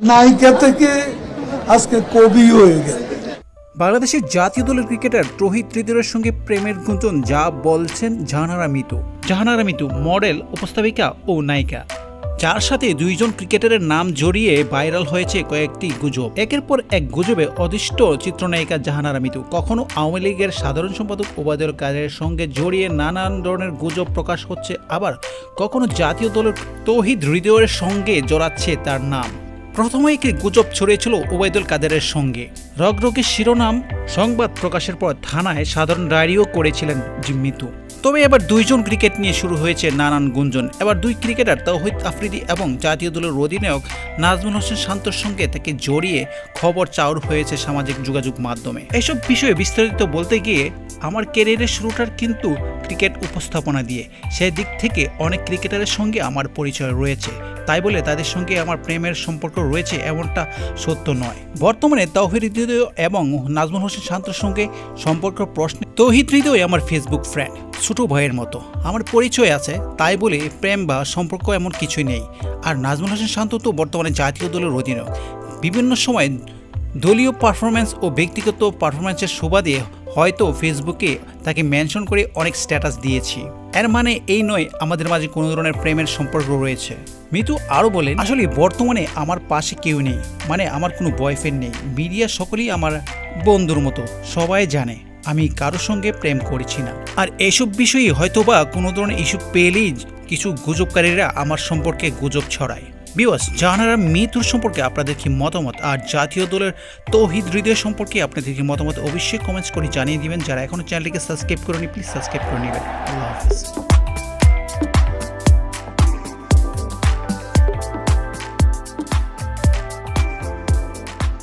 নায়িকা থেকে আজকে কবি হয়ে গেল। বাংলাদেশের জাতীয় দলের ক্রিকেটার রোহিত হৃদয়ের সঙ্গে প্রেমের গুঞ্জন যা বলছেন জাহানারা মিতু। জাহানারা মিতু মডেল উপস্থাপিকা ও নায়িকা। যার সাথে দুইজন ক্রিকেটারের নাম জড়িয়ে ভাইরাল হয়েছে কয়েকটি গুজব। একের পর এক গুজবে অদিষ্ট চিত্রনায়িকা জাহানারা মিতু। কখনো আওয়ামী লীগের সাধারণ সম্পাদক ওবায়দুল কাদের সঙ্গে জড়িয়ে নানান ধরনের গুজব প্রকাশ হচ্ছে আবার কখনো জাতীয় দলের তৌহিদ হৃদয়ের সঙ্গে জড়াচ্ছে তার নাম। প্রথমে একটি গুজব ছড়িয়েছিল ওবায়দুল কাদেরের সঙ্গে। রগরগের শিরোনাম সংবাদ প্রকাশের পর থানায় সাধারণ ডায়েরিও করেছিলেন জিম্মিতু তবে এবার দুইজন ক্রিকেট নিয়ে শুরু হয়েছে নানান গুঞ্জন। এবার দুই ক্রিকেটার তৌহিদ আফ্রিদি এবং জাতীয় দলের অধিনায়ক নাজমুল হোসেন শান্তর সঙ্গে তাকে জড়িয়ে খবর চাউর হয়েছে সামাজিক যোগাযোগ মাধ্যমে। এসব বিষয়ে বিস্তারিত বলতে গিয়ে আমার ক্যারিয়ারের শুরুটার কিন্তু ক্রিকেট উপস্থাপনা দিয়ে। সেই দিক থেকে অনেক ক্রিকেটারের সঙ্গে আমার পরিচয় রয়েছে। তাই বলে তাদের সঙ্গে আমার প্রেমের সম্পর্ক রয়েছে এমনটা সত্য নয়। বর্তমানে তৌহিদ হৃদয় এবং নাজমুল হোসেন শান্তর সঙ্গে সম্পর্ক প্রশ্নে তৌহিদ হৃদয় আমার ফেসবুক ফ্রেন্ড ছোট ভাইয়ের মতো। আমার পরিচয় আছে, তাই বলে প্রেম বা সম্পর্ক এমন কিছুই নেই। আর নাজমুল হোসেন শান্ত তো বর্তমানে জাতীয় দলের অধিনায়ক। বিভিন্ন সময় দলীয় পারফরম্যান্স ও ব্যক্তিগত পারফরম্যান্সের সুবাদে হয়তো ফেসবুকে তাকে মেনশন করে অনেক স্ট্যাটাস দিয়েছি। এর মানে এই নয়, আমাদের মাঝে কোনো ধরনের প্রেমের সম্পর্ক রয়েছে। মিতু আরও বলেন, আসলে বর্তমানে আমার পাশে কেউ নেই। মানে আমার কোনো বয়ফ্রেন্ড নেই। মিডিয়া সকলেই আমার বন্ধুর মতো। সবাই জানে। আমি কারোর সঙ্গে প্রেম করেছি না। আর এসব বিষয়ে হয়তোবা কোনো ধরনের ইস্যু পেলেই কিছু গুজবকারীরা আমার সম্পর্কে গুজব ছড়ায়। বিওয়াস জাহানারা মৃত্যুর সম্পর্কে আপনাদের কি মতামত? আর জাতীয় দলের তৌহিদ হৃদয় সম্পর্কে আপনাদের কি মতামত? অবশ্যই কমেন্টস করে জানিয়ে দিবেন। যারা এখনও চ্যানেলটিকে সাবস্ক্রাইব করেনি প্লিজ সাবস্ক্রাইব করে নেবেন। আল্লাহ হাফিজ।